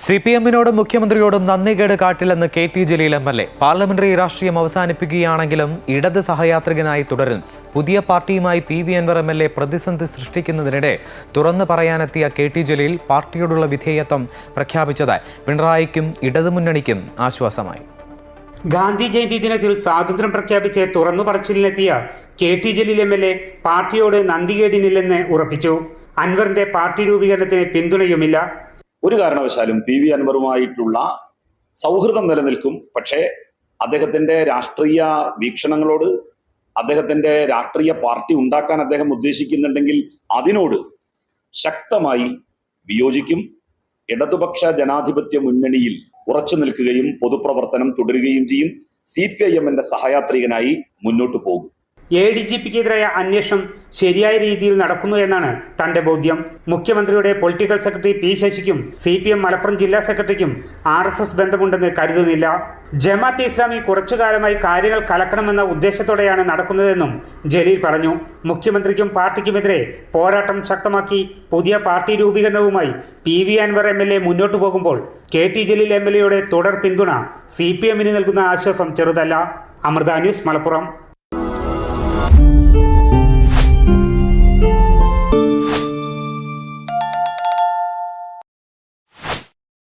C P എമ്മിനോടും മുഖ്യമന്ത്രിയോടും നന്ദികേട് കാട്ടില്ലെന്ന് K T Jaleel M L A. Parliamentary രാഷ്ട്രീയം അവസാനിപ്പിക്കുകയാണെങ്കിലും ഇടത് സഹയാത്രികനായി തുടരും. പുതിയ പാർട്ടിയുമായി P V Anvar M L A പ്രതിസന്ധി സൃഷ്ടിക്കുന്നതിനിടെ തുറന്നു പറയാനെത്തിയ കെ ടി ജലീൽ പാർട്ടിയോടുള്ള വിധേയത്വം പ്രഖ്യാപിച്ചതായി പിണറായിക്കും ഇടതു മുന്നണിക്കും ആശ്വാസമായി. ഗാന്ധി ജയന്തി ദിനത്തിൽ സ്വാതന്ത്ര്യം പ്രഖ്യാപിച്ച് തുറന്നു പറച്ചിലിനെത്തിയ K T Jaleel M L A പാർട്ടിയോട് നന്ദികേടിനില്ലെന്ന് ഉറപ്പിച്ചു. അൻവറിന്റെ പാർട്ടി രൂപീകരണത്തിന് പിന്തുണയുമില്ല. ഒരു കാരണവശാലും പി വി അൻവറുമായിട്ടുള്ള സൗഹൃദം നിലനിൽക്കും. പക്ഷേ അദ്ദേഹത്തിന്റെ രാഷ്ട്രീയ വീക്ഷണങ്ങളോട് അദ്ദേഹത്തിന്റെ രാഷ്ട്രീയ പാർട്ടി ഉണ്ടാക്കാൻ അദ്ദേഹം ഉദ്ദേശിക്കുന്നുണ്ടെങ്കിൽ അതിനോട് ശക്തമായി വിയോജിക്കും. ഇടതുപക്ഷ ജനാധിപത്യ മുന്നണിയിൽ ഉറച്ചു നിൽക്കുകയും പൊതുപ്രവർത്തനം തുടരുകയും ചെയ്യും. സി പി ഐ എമ്മിന്റെ സഹയാത്രികനായി മുന്നോട്ട് പോകും. എ ഡി ജി പിക്കെതിരായ അന്വേഷണം ശരിയായ രീതിയിൽ നടക്കുന്നു എന്നാണ് തന്റെ ബോധ്യം. മുഖ്യമന്ത്രിയുടെ പൊളിറ്റിക്കൽ സെക്രട്ടറി പി ശശിക്കും സി പി എം മലപ്പുറം ജില്ലാ സെക്രട്ടറിക്കും ആർ എസ് എസ് ബന്ധമുണ്ടെന്ന് കരുതുന്നില്ല. ജമാഅത്തെ ഇസ്ലാമി കുറച്ചുകാലമായി കാര്യങ്ങൾ കലക്കണമെന്ന ഉദ്ദേശത്തോടെയാണ് നടക്കുന്നതെന്നും ജലീൽ പറഞ്ഞു. മുഖ്യമന്ത്രിക്കും പാർട്ടിക്കുമെതിരെ പോരാട്ടം ശക്തമാക്കി പുതിയ party രൂപീകരണവുമായി P V Anvar M L A മുന്നോട്ടു പോകുമ്പോൾ K T Jaleel M L എയുടെ തുടർ പിന്തുണ സി പി എമ്മിന് നൽകുന്ന ആശ്വാസം ചെറുതല്ല. അമൃത ന്യൂസ് മലപ്പുറം.